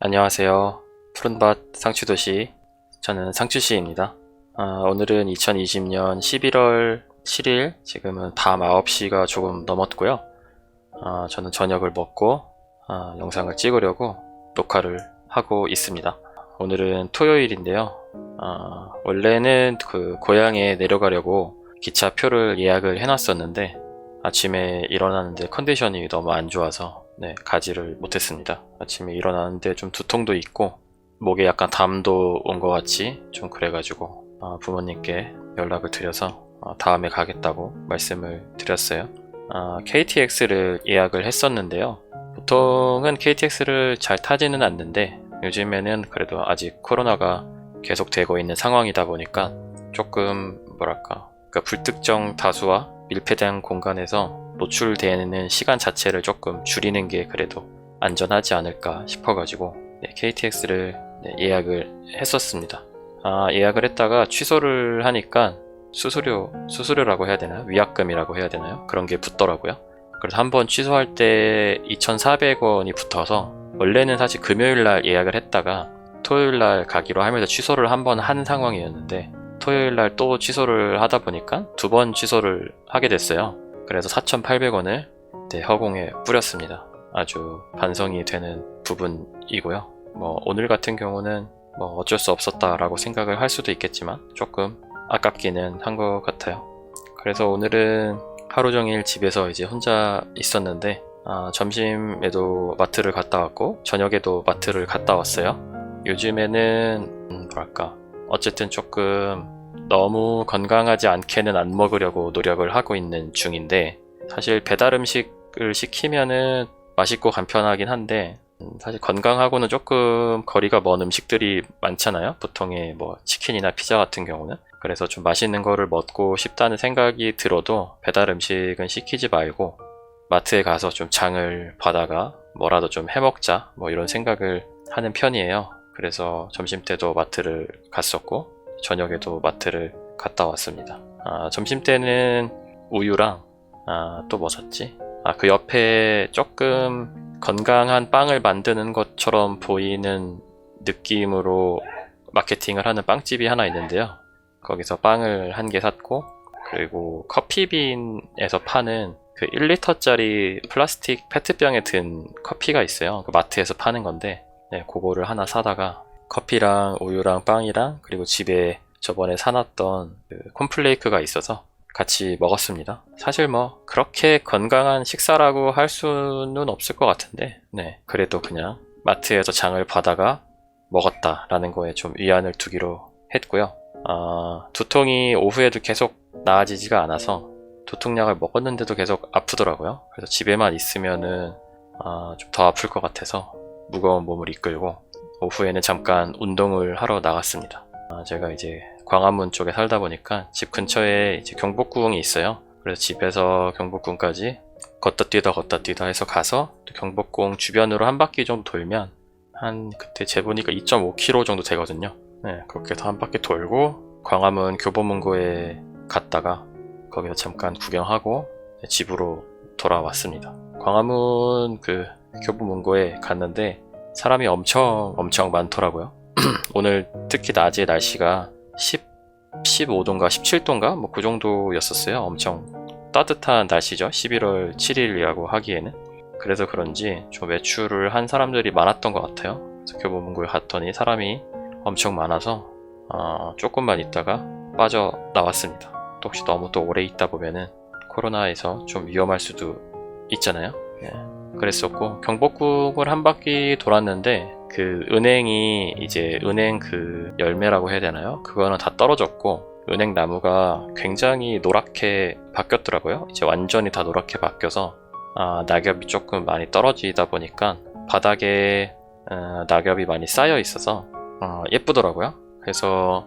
안녕하세요. 푸른밭 상추도시. 저는 상추씨입니다. 아, 오늘은 2020년 11월 7일, 지금은 밤 9시가 조금 넘었고요. 아, 저는 저녁을 먹고 아, 영상을 찍으려고 녹화를 하고 있습니다. 오늘은 토요일인데요. 아, 원래는 그 고향에 내려가려고 기차표를 예약을 해놨었는데 아침에 일어나는데 컨디션이 너무 안 좋아서 네, 가지를 못했습니다. 아침에 일어나는데 좀 두통도 있고 목에 약간 담도 온 것 같이 좀 그래가지고 아, 부모님께 연락을 드려서 아, 다음에 가겠다고 말씀을 드렸어요. 아, KTX를 예약을 했었는데요. 보통은 KTX를 잘 타지는 않는데 요즘에는 그래도 아직 코로나가 계속되고 있는 상황이다 보니까 조금 뭐랄까 그러니까 불특정 다수와 밀폐된 공간에서 노출되는 시간 자체를 조금 줄이는 게 그래도 안전하지 않을까 싶어가지고 네, KTX를 예약을 했었습니다. 아, 예약을 했다가 취소를 하니까 수수료, 수수료라고 해야 되나요? 위약금이라고 해야 되나요? 그런 게 붙더라고요. 그래서 한 번 취소할 때 2,400원이 붙어서 원래는 사실 금요일 날 예약을 했다가 토요일 날 가기로 하면서 취소를 한 번 한 상황이었는데 토요일 날 또 취소를 하다 보니까 두 번 취소를 하게 됐어요. 그래서 4,800원을 허공에 뿌렸습니다. 아주 반성이 되는 부분이고요. 뭐 오늘 같은 경우는 뭐 어쩔 수 없었다라고 생각을 할 수도 있겠지만 조금 아깝기는 한 것 같아요. 그래서 오늘은 하루 종일 집에서 이제 혼자 있었는데 아, 점심에도 마트를 갔다 왔고 저녁에도 마트를 갔다 왔어요. 요즘에는 음, 뭐랄까 어쨌든 조금 너무 건강하지 않게는 안 먹으려고 노력을 하고 있는 중인데 사실 배달 음식을 시키면은 맛있고 간편하긴 한데 음, 사실 건강하고는 조금 거리가 먼 음식들이 많잖아요. 보통의 뭐 치킨이나 피자 같은 경우는 그래서 좀 맛있는 거를 먹고 싶다는 생각이 들어도 배달 음식은 시키지 말고 마트에 가서 좀 장을 봐다가 뭐라도 좀 해먹자 뭐 이런 생각을 하는 편이에요. 그래서 점심 때도 마트를 갔었고 저녁에도 마트를 갔다 왔습니다. 아, 점심 때는 우유랑 아, 또 뭐 샀지? 아, 그 옆에 조금 건강한 빵을 만드는 것처럼 보이는 느낌으로 마케팅을 하는 빵집이 하나 있는데요. 거기서 빵을 한 개 샀고 그리고 커피빈에서 파는 그 1리터짜리 플라스틱 페트병에 든 커피가 있어요. 그 마트에서 파는 건데 네, 그거를 하나 사다가 커피랑 우유랑 빵이랑 그리고 집에 저번에 사놨던 그 콘플레이크가 있어서 같이 먹었습니다. 사실 뭐 그렇게 건강한 식사라고 할 수는 없을 것 같은데 네 그래도 그냥 마트에서 장을 봐다가 먹었다라는 거에 좀 위안을 두기로 했고요. 아, 두통이 오후에도 계속 나아지지가 않아서 두통약을 먹었는데도 계속 아프더라고요. 그래서 집에만 있으면은 아, 좀 더 아플 것 같아서 무거운 몸을 이끌고 오후에는 잠깐 운동을 하러 나갔습니다. 아, 제가 이제 광화문 쪽에 살다 보니까 집 근처에 이제 경복궁이 있어요. 그래서 집에서 경복궁까지 걷다 뛰다 걷다 뛰다 해서 가서 또 경복궁 주변으로 한 바퀴 정도 돌면 한 그때 재보니까 2.5km 정도 되거든요. 네, 그렇게 해서 한 바퀴 돌고 광화문 교보문고에 갔다가 거기서 잠깐 구경하고 집으로 돌아왔습니다. 광화문 그 교보문고에 갔는데 사람이 엄청 엄청 많더라고요. 오늘 특히 낮에 날씨가 10, 15도인가 17도인가 뭐 그 정도였었어요. 엄청 따뜻한 날씨죠. 11월 7일이라고 하기에는. 그래서 그런지 좀 외출을 한 사람들이 많았던 것 같아요. 교보문고에 갔더니 사람이 엄청 많아서 어, 조금만 있다가 빠져 나왔습니다. 또 혹시 너무 또 오래 있다 보면은 코로나에서 좀 위험할 수도 있잖아요. 예. 그랬었고 경복궁을 한 바퀴 돌았는데 그 은행이 이제 은행 그 열매라고 해야 되나요? 그거는 다 떨어졌고 은행 나무가 굉장히 노랗게 바뀌었더라고요. 이제 완전히 다 노랗게 바뀌어서 아, 낙엽이 조금 많이 떨어지다 보니까 바닥에 어, 낙엽이 많이 쌓여 있어서 어, 예쁘더라고요. 그래서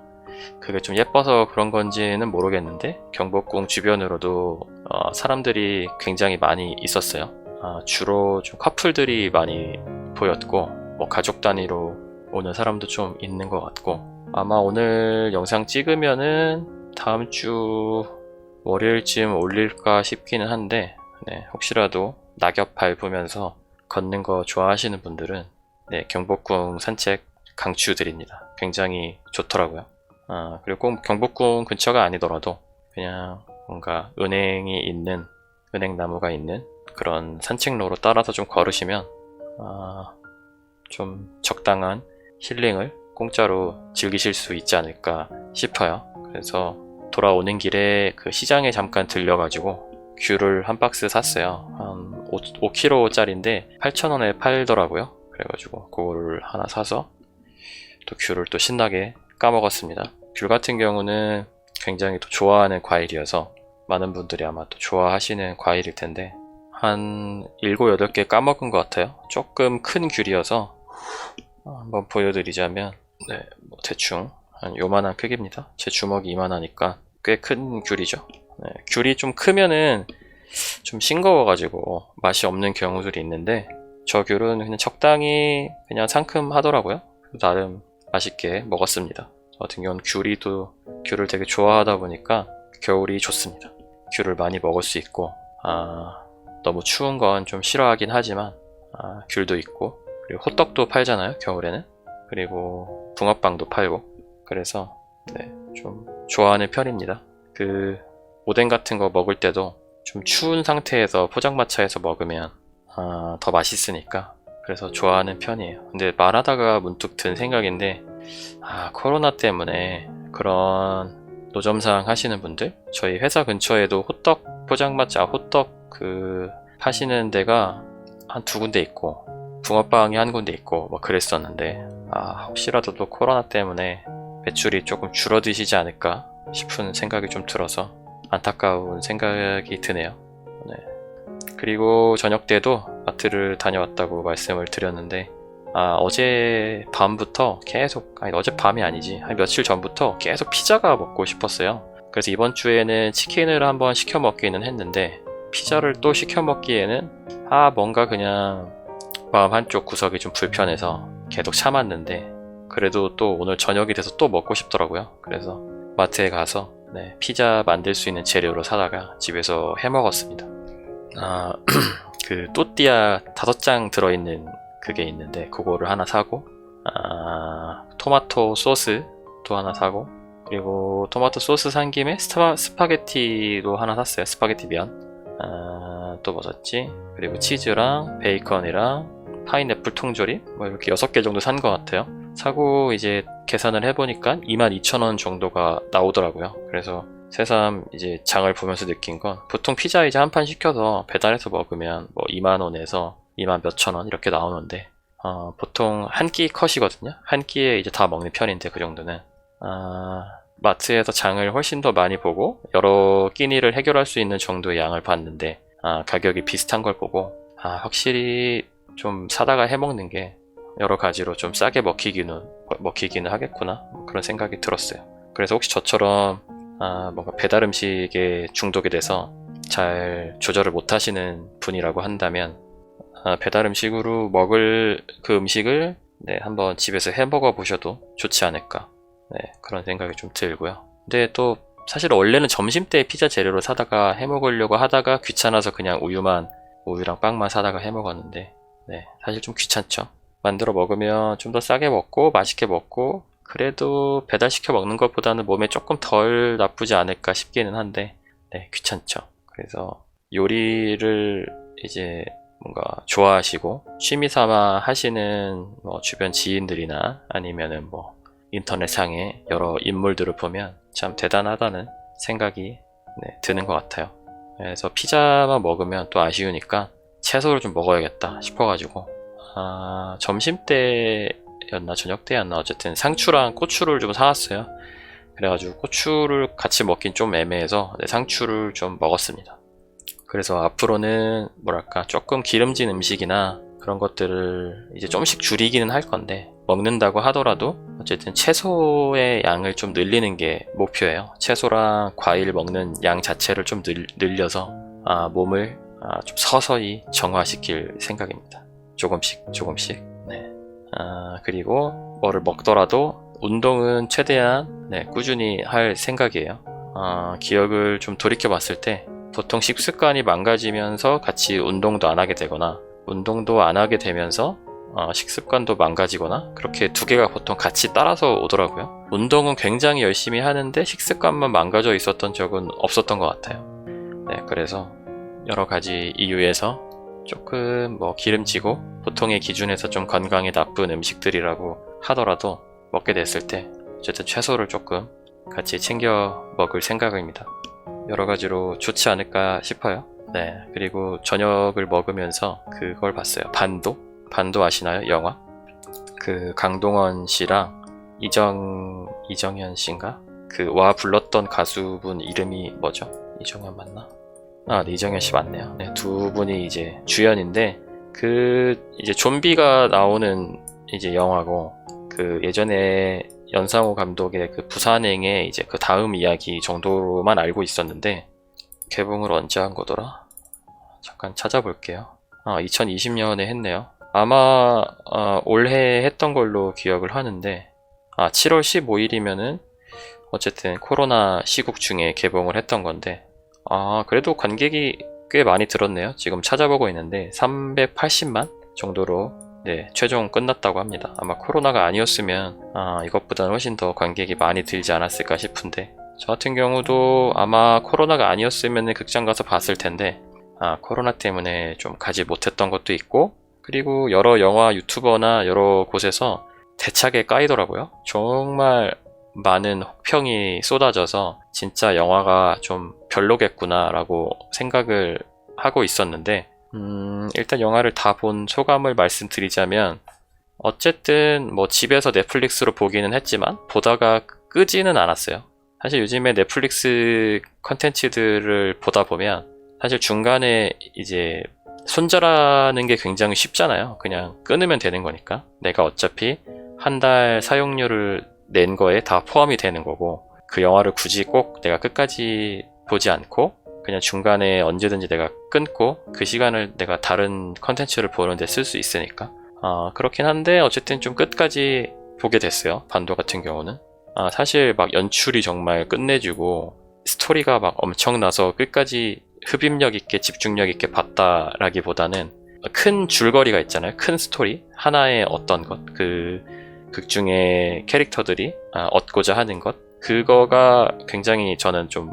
그게 좀 예뻐서 그런 건지는 모르겠는데 경복궁 주변으로도 어, 사람들이 굉장히 많이 있었어요. 아, 주로 좀 커플들이 많이 보였고 뭐 가족 단위로 오는 사람도 좀 있는 것 같고 아마 오늘 영상 찍으면은 다음 주 월요일쯤 올릴까 싶기는 한데 네, 혹시라도 낙엽 밟으면서 걷는 거 좋아하시는 분들은 네, 경복궁 산책 강추드립니다. 굉장히 좋더라고요. 아, 그리고 꼭 경복궁 근처가 아니더라도 그냥 뭔가 은행이 있는 은행 나무가 있는 그런 산책로로 따라서 좀 걸으시면 아, 좀 적당한 힐링을 공짜로 즐기실 수 있지 않을까 싶어요. 그래서 돌아오는 길에 그 시장에 잠깐 들려가지고 귤을 한 박스 샀어요. 한 5, 5kg짜리인데 8,000원에 팔더라고요. 그래가지고 그거를 하나 사서 또 귤을 또 신나게 까먹었습니다. 귤 같은 경우는 굉장히 또 좋아하는 과일이어서 많은 분들이 아마 또 좋아하시는 과일일 텐데 한 7, 8개 까먹은 것 같아요. 조금 큰 귤이어서 한번 보여드리자면 네, 뭐 대충 한 요만한 크기입니다. 제 주먹이 이만하니까 꽤 큰 귤이죠. 네, 귤이 좀 크면은 좀 싱거워가지고 맛이 없는 경우들이 있는데 저 귤은 그냥 적당히 그냥 상큼하더라고요. 나름 맛있게 먹었습니다. 저 같은 경우는 귤이 또 귤을 되게 좋아하다 보니까 겨울이 좋습니다. 귤을 많이 먹을 수 있고 아, 너무 추운 건 좀 싫어하긴 하지만 아, 귤도 있고 그리고 호떡도 팔잖아요 겨울에는 그리고 붕어빵도 팔고 그래서 네, 좀 좋아하는 편입니다. 그 오뎅 같은 거 먹을 때도 좀 추운 상태에서 포장마차에서 먹으면 아, 더 맛있으니까 그래서 좋아하는 편이에요. 근데 말하다가 문득 든 생각인데 아 코로나 때문에 그런 노점상 하시는 분들 저희 회사 근처에도 호떡 포장마차 호떡 그 파시는 데가 한 두 군데 있고 붕어빵이 한 군데 있고 뭐 그랬었는데 아 혹시라도 또 코로나 때문에 매출이 조금 줄어드시지 않을까 싶은 생각이 좀 들어서 안타까운 생각이 드네요. 네. 그리고 저녁 때도 마트를 다녀왔다고 말씀을 드렸는데 아 어제 밤부터 계속 아니 어제 밤이 아니지 한 며칠 전부터 계속 피자가 먹고 싶었어요. 그래서 이번 주에는 치킨을 한번 시켜 먹기는 했는데 피자를 또 시켜 먹기에는 아 뭔가 그냥 마음 한쪽 구석이 좀 불편해서 계속 참았는데 그래도 또 오늘 저녁이 돼서 또 먹고 싶더라고요. 그래서 마트에 가서 네, 피자 만들 수 있는 재료로 사다가 집에서 해 먹었습니다. 아, 그 또띠아 다섯 장 들어있는 그게 있는데 그거를 하나 사고 아, 토마토 소스 또 하나 사고 그리고 토마토 소스 산 김에 스파, 스파게티도 하나 샀어요. 스파게티 면. 아, 또뭐 샀지? 그리고 치즈랑 베이컨이랑 파인애플 통조림 뭐 이렇게 6개 정도 산 것 같아요. 사고 이제 계산을 해보니까 22,000원 정도가 나오더라고요. 그래서 새삼 이제 장을 보면서 느낀 건 보통 피자 이제 한 판 시켜서 배달해서 먹으면 뭐 2만 원에서 2만 몇천 원 이렇게 나오는데 어, 보통 한 끼 컷이거든요. 한 끼에 이제 다 먹는 편인데 그 정도는 아, 마트에서 장을 훨씬 더 많이 보고 여러 끼니를 해결할 수 있는 정도의 양을 봤는데 아, 가격이 비슷한 걸 보고 아, 확실히 좀 사다가 해먹는 게 여러 가지로 좀 싸게 먹히기는 먹히기는 하겠구나 뭐 그런 생각이 들었어요. 그래서 혹시 저처럼 아, 뭔가 배달 음식에 중독이 돼서 잘 조절을 못 하시는 분이라고 한다면 아, 배달 음식으로 먹을 그 음식을 네, 한번 집에서 해 먹어 보셔도 좋지 않을까 네, 그런 생각이 좀 들고요. 근데 또 사실 원래는 점심 때 피자 재료를 사다가 해 먹으려고 하다가 귀찮아서 그냥 우유만 우유랑 빵만 사다가 해 먹었는데 네, 사실 좀 귀찮죠. 만들어 먹으면 좀 더 싸게 먹고 맛있게 먹고 그래도 배달시켜 먹는 것보다는 몸에 조금 덜 나쁘지 않을까 싶기는 한데 네, 귀찮죠. 그래서 요리를 이제 뭔가 좋아하시고 취미 삼아 하시는 뭐 주변 지인들이나 아니면은 뭐 인터넷상의 여러 인물들을 보면 참 대단하다는 생각이 네, 드는 것 같아요. 그래서 피자만 먹으면 또 아쉬우니까 채소를 좀 먹어야겠다 싶어가지고 아, 점심 때였나 저녁 때였나 어쨌든 상추랑 고추를 좀 사왔어요. 그래가지고 고추를 같이 먹긴 좀 애매해서 네, 상추를 좀 먹었습니다. 그래서 앞으로는 뭐랄까 조금 기름진 음식이나 그런 것들을 이제 좀씩 줄이기는 할 건데 먹는다고 하더라도 어쨌든 채소의 양을 좀 늘리는 게 목표예요. 채소랑 과일 먹는 양 자체를 좀 늘, 늘려서 아, 몸을 아, 좀 서서히 정화시킬 생각입니다. 조금씩 조금씩. 네. 아, 그리고 뭐를 먹더라도 운동은 최대한 네, 꾸준히 할 생각이에요. 아, 기억을 좀 돌이켜 봤을 때 보통 식습관이 망가지면서 같이 운동도 안 하게 되거나 운동도 안 하게 되면서 어, 식습관도 망가지거나 그렇게 두 개가 보통 같이 따라서 오더라고요. 운동은 굉장히 열심히 하는데 식습관만 망가져 있었던 적은 없었던 것 같아요. 네, 그래서 여러 가지 이유에서 조금 뭐 기름지고 보통의 기준에서 좀 건강에 나쁜 음식들이라고 하더라도 먹게 됐을 때 어쨌든 채소를 조금 같이 챙겨 먹을 생각입니다. 여러 가지로 좋지 않을까 싶어요. 네, 그리고 저녁을 먹으면서 그걸 봤어요. 반도? 반도 아시나요? 영화? 그 강동원 씨랑 이정 이정현 씨인가? 그 와 불렀던 가수분 이름이 뭐죠? 이정현 맞나? 아, 네, 이정현 씨 맞네요. 네, 두 분이 이제 주연인데 그 이제 좀비가 나오는 이제 영화고 그 예전에 연상호 감독의 그 부산행의 이제 그 다음 이야기 정도로만 알고 있었는데 개봉을 언제 한 거더라? 잠깐 찾아볼게요. 아, 2020년에 했네요. 아마 아, 올해 했던 걸로 기억을 하는데 아, 7월 15일이면은 어쨌든 코로나 시국 중에 개봉을 했던 건데 아, 그래도 관객이 꽤 많이 들었네요. 지금 찾아보고 있는데 380만 정도로 네, 최종 끝났다고 합니다. 아마 코로나가 아니었으면 아, 이것보다는 훨씬 더 관객이 많이 들지 않았을까 싶은데 저 같은 경우도 아마 코로나가 아니었으면 극장 가서 봤을 텐데 아, 코로나 때문에 좀 가지 못했던 것도 있고 그리고 여러 영화 유튜버나 여러 곳에서 대차게 까이더라고요. 정말 많은 혹평이 쏟아져서 진짜 영화가 좀 별로겠구나라고 생각을 하고 있었는데 음, 일단 영화를 다 본 소감을 말씀드리자면 어쨌든 뭐 집에서 넷플릭스로 보기는 했지만 보다가 끄지는 않았어요. 사실 요즘에 넷플릭스 컨텐츠들을 보다 보면 사실 중간에 이제 손절하는 게 굉장히 쉽잖아요. 그냥 끊으면 되는 거니까. 내가 어차피 한 달 사용료를 낸 거에 다 포함이 되는 거고 그 영화를 굳이 꼭 내가 끝까지 보지 않고 그냥 중간에 언제든지 내가 끊고 그 시간을 내가 다른 컨텐츠를 보는데 쓸 수 있으니까 아 그렇긴 한데 어쨌든 좀 끝까지 보게 됐어요 반도 같은 경우는 아 사실 막 연출이 정말 끝내주고 스토리가 막 엄청나서 끝까지 흡입력 있게 집중력 있게 봤다라기보다는 큰 줄거리가 있잖아요. 큰 스토리. 하나의 어떤 것 그 극 중에 캐릭터들이 아, 얻고자 하는 것. 그거가 굉장히 저는 좀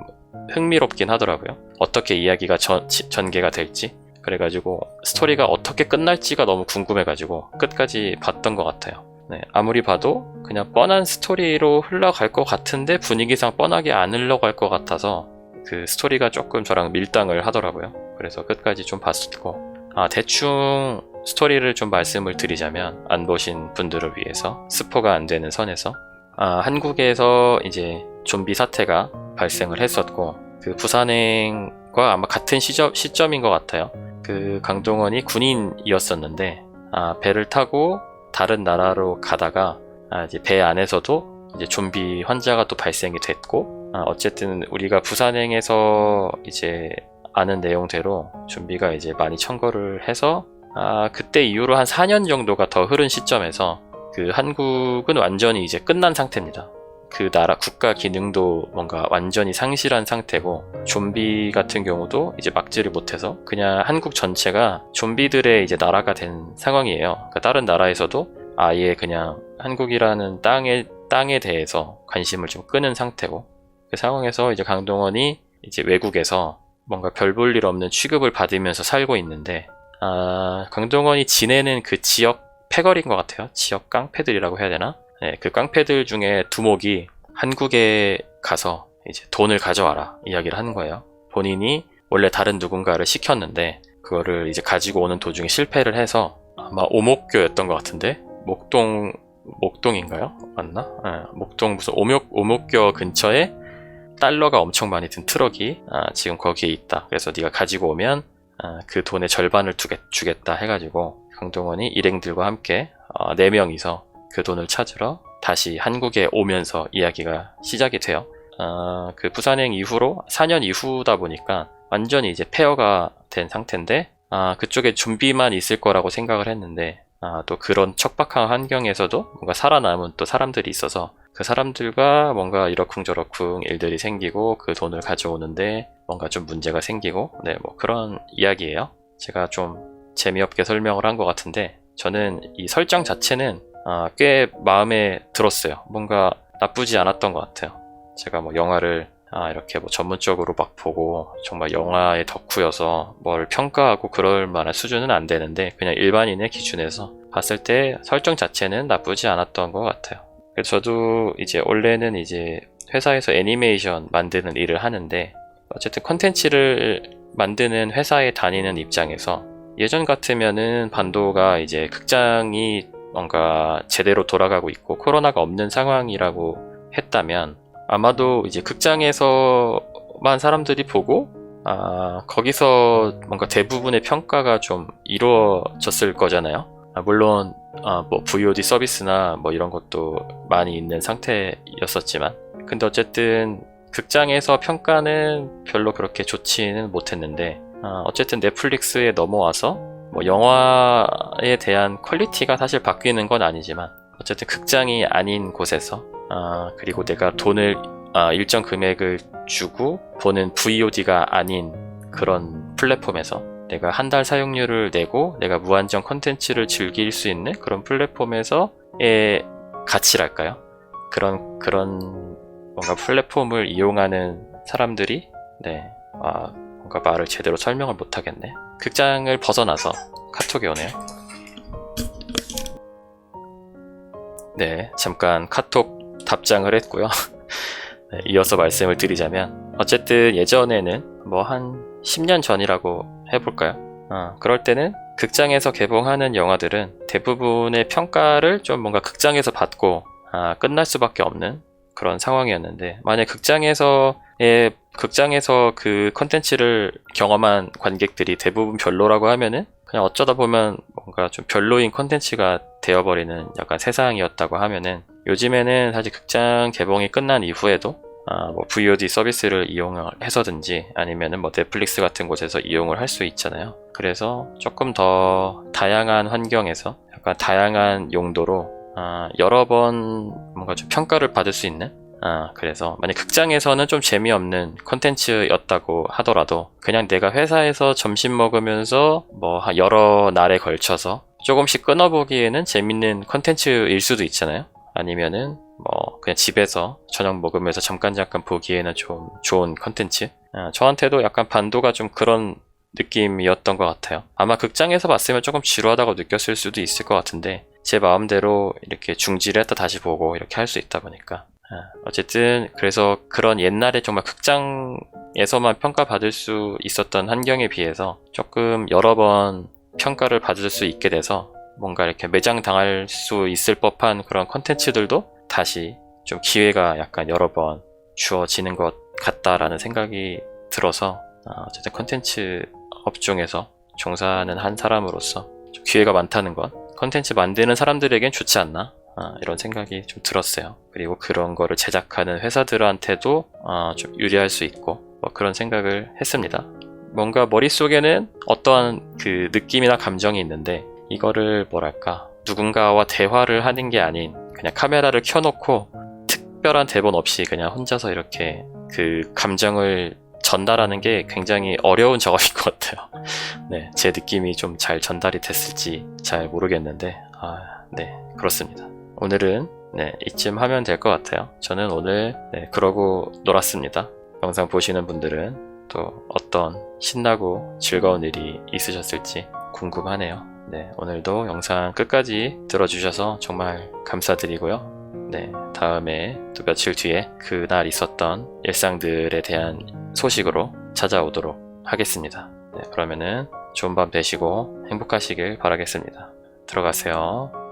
흥미롭긴 하더라고요. 어떻게 이야기가 전, 지- 전개가 될지. 그래가지고 스토리가 어떻게 끝날지가 너무 궁금해가지고 끝까지 봤던 것 같아요. 네, 아무리 봐도 그냥 뻔한 스토리로 흘러갈 것 같은데 분위기상 뻔하게 안 흘러갈 것 같아서 그 스토리가 조금 저랑 밀당을 하더라고요. 그래서 끝까지 좀 봤었고 아 대충 스토리를 좀 말씀을 드리자면 안 보신 분들을 위해서 스포가 안 되는 선에서 아, 한국에서 이제 좀비 사태가 발생을 했었고 그 부산행과 아마 같은 시점, 시점인 것 같아요. 그 강동원이 군인이었었는데 아, 배를 타고 다른 나라로 가다가 아, 이제 배 안에서도 이제 좀비 환자가 또 발생이 됐고 아, 어쨌든 우리가 부산행에서 이제 아는 내용대로 좀비가 이제 많이 청거를 해서 아, 그때 이후로 한 4년 정도가 더 흐른 시점에서 그 한국은 완전히 이제 끝난 상태입니다. 그 나라 국가 기능도 뭔가 완전히 상실한 상태고 좀비 같은 경우도 이제 막지를 못해서 그냥 한국 전체가 좀비들의 이제 나라가 된 상황이에요. 그러니까 다른 나라에서도 아예 그냥 한국이라는 땅에 땅에 대해서 관심을 좀 끄는 상태고 그 상황에서 이제 강동원이 이제 외국에서 뭔가 별 볼 일 없는 취급을 받으면서 살고 있는데 아, 강동원이 지내는 그 지역 패거리인 것 같아요. 지역 깡패들이라고 해야 되나? 네, 그 깡패들 중에 두목이 한국에 가서 이제 돈을 가져와라 이야기를 하는 거예요. 본인이 원래 다른 누군가를 시켰는데 그거를 이제 가지고 오는 도중에 실패를 해서 아마 오목교였던 것 같은데 목동 목동인가요? 맞나? 네, 목동 무슨 오목 오목교 근처에 달러가 엄청 많이 든 트럭이 아, 지금 거기에 있다. 그래서 네가 가지고 오면 아, 그 돈의 절반을 두겠, 주겠다 해가지고 강동원이 일행들과 함께 어, 4명이서 그 돈을 찾으러 다시 한국에 오면서 이야기가 시작이 돼요. 아, 그 부산행 이후로 4년 이후다 보니까 완전히 이제 폐허가 된 상태인데 아, 그쪽에 좀비만 있을 거라고 생각을 했는데 아, 또 그런 척박한 환경에서도 뭔가 살아남은 또 사람들이 있어서 그 사람들과 뭔가 이러쿵저러쿵 일들이 생기고 그 돈을 가져오는데 뭔가 좀 문제가 생기고 네 뭐 그런 이야기예요. 제가 좀 재미없게 설명을 한 것 같은데 저는 이 설정 자체는 아, 꽤 마음에 들었어요. 뭔가 나쁘지 않았던 것 같아요. 제가 뭐 영화를 아, 이렇게 뭐 전문적으로 막 보고 정말 영화의 덕후여서 뭘 평가하고 그럴 만한 수준은 안 되는데 그냥 일반인의 기준에서 봤을 때 설정 자체는 나쁘지 않았던 것 같아요. 저도 이제 원래는 이제 회사에서 애니메이션 만드는 일을 하는데 어쨌든 컨텐츠를 만드는 회사에 다니는 입장에서 예전 같으면은 반도가 이제 극장이 뭔가 제대로 돌아가고 있고 코로나가 없는 상황이라고 했다면 아마도 이제 극장에서만 사람들이 보고 아, 거기서 뭔가 대부분의 평가가 좀 이루어졌을 거잖아요. 아, 물론 아, 뭐 VOD 서비스나 뭐 이런 것도 많이 있는 상태였었지만 근데 어쨌든 극장에서 평가는 별로 그렇게 좋지는 못했는데 아, 어쨌든 넷플릭스에 넘어와서 뭐 영화에 대한 퀄리티가 사실 바뀌는 건 아니지만 어쨌든 극장이 아닌 곳에서 아, 그리고 내가 돈을 아, 일정 금액을 주고 보는 VOD가 아닌 그런 플랫폼에서 내가 한 달 사용료를 내고 내가 무한정 컨텐츠를 즐길 수 있는 그런 플랫폼에서의 가치랄까요? 그런 그런 뭔가 플랫폼을 이용하는 사람들이 네, 아, 뭔가 말을 제대로 설명을 못 하겠네. 극장을 벗어나서 카톡이 오네요. 네, 잠깐 카톡 답장을 했고요. 네, 이어서 말씀을 드리자면 어쨌든 예전에는 뭐 한 10년 전이라고 해볼까요? 어, 그럴 때는 극장에서 개봉하는 영화들은 대부분의 평가를 좀 뭔가 극장에서 받고 아, 끝날 수밖에 없는 그런 상황이었는데 만약 극장에서의 극장에서 그 컨텐츠를 경험한 관객들이 대부분 별로라고 하면은 그냥 어쩌다 보면 뭔가 좀 별로인 컨텐츠가 되어버리는 약간 세상이었다고 하면은 요즘에는 사실 극장 개봉이 끝난 이후에도 아, 뭐 VOD 서비스를 이용해서든지 아니면은 뭐 넷플릭스 같은 곳에서 이용을 할 수 있잖아요. 그래서 조금 더 다양한 환경에서 약간 다양한 용도로 아, 여러 번 뭔가 좀 평가를 받을 수 있는 아, 그래서 만약 극장에서는 좀 재미없는 컨텐츠였다고 하더라도 그냥 내가 회사에서 점심 먹으면서 뭐한 여러 날에 걸쳐서 조금씩 끊어보기에는 재밌는 컨텐츠일 수도 있잖아요. 아니면은 뭐 그냥 집에서 저녁 먹으면서 잠깐 잠깐 보기에는 좀 좋은 컨텐츠. 아, 저한테도 약간 반도가 좀 그런 느낌이었던 것 같아요. 아마 극장에서 봤으면 조금 지루하다고 느꼈을 수도 있을 것 같은데 제 마음대로 이렇게 중지를 했다 다시 보고 이렇게 할 수 있다 보니까 아, 어쨌든 그래서 그런 옛날에 정말 극장에서만 평가받을 수 있었던 환경에 비해서 조금 여러 번 평가를 받을 수 있게 돼서 뭔가 이렇게 매장 당할 수 있을 법한 그런 컨텐츠들도 다시 좀 기회가 약간 여러 번 주어지는 것 같다라는 생각이 들어서 아, 어쨌든 컨텐츠 업종에서 종사하는 한 사람으로서 좀 기회가 많다는 건 컨텐츠 만드는 사람들에겐 좋지 않나 아, 이런 생각이 좀 들었어요. 그리고 그런 거를 제작하는 회사들한테도 아, 좀 유리할 수 있고 뭐 그런 생각을 했습니다. 뭔가 머릿속에는 어떠한 그 느낌이나 감정이 있는데 이거를 뭐랄까 누군가와 대화를 하는 게 아닌 그냥 카메라를 켜놓고 특별한 대본 없이 그냥 혼자서 이렇게 그 감정을 전달하는 게 굉장히 어려운 작업인 것 같아요. 네, 제 느낌이 좀 잘 전달이 됐을지 잘 모르겠는데, 아, 네, 그렇습니다. 오늘은 네, 이쯤 하면 될 것 같아요. 저는 오늘 네, 그러고 놀았습니다. 영상 보시는 분들은 또 어떤 신나고 즐거운 일이 있으셨을지 궁금하네요. 네, 오늘도 영상 끝까지 들어주셔서 정말 감사드리고요. 네, 다음에 또 며칠 뒤에 그날 있었던 일상들에 대한 소식으로 찾아오도록 하겠습니다. 네, 그러면은 좋은 밤 되시고 행복하시길 바라겠습니다. 들어가세요.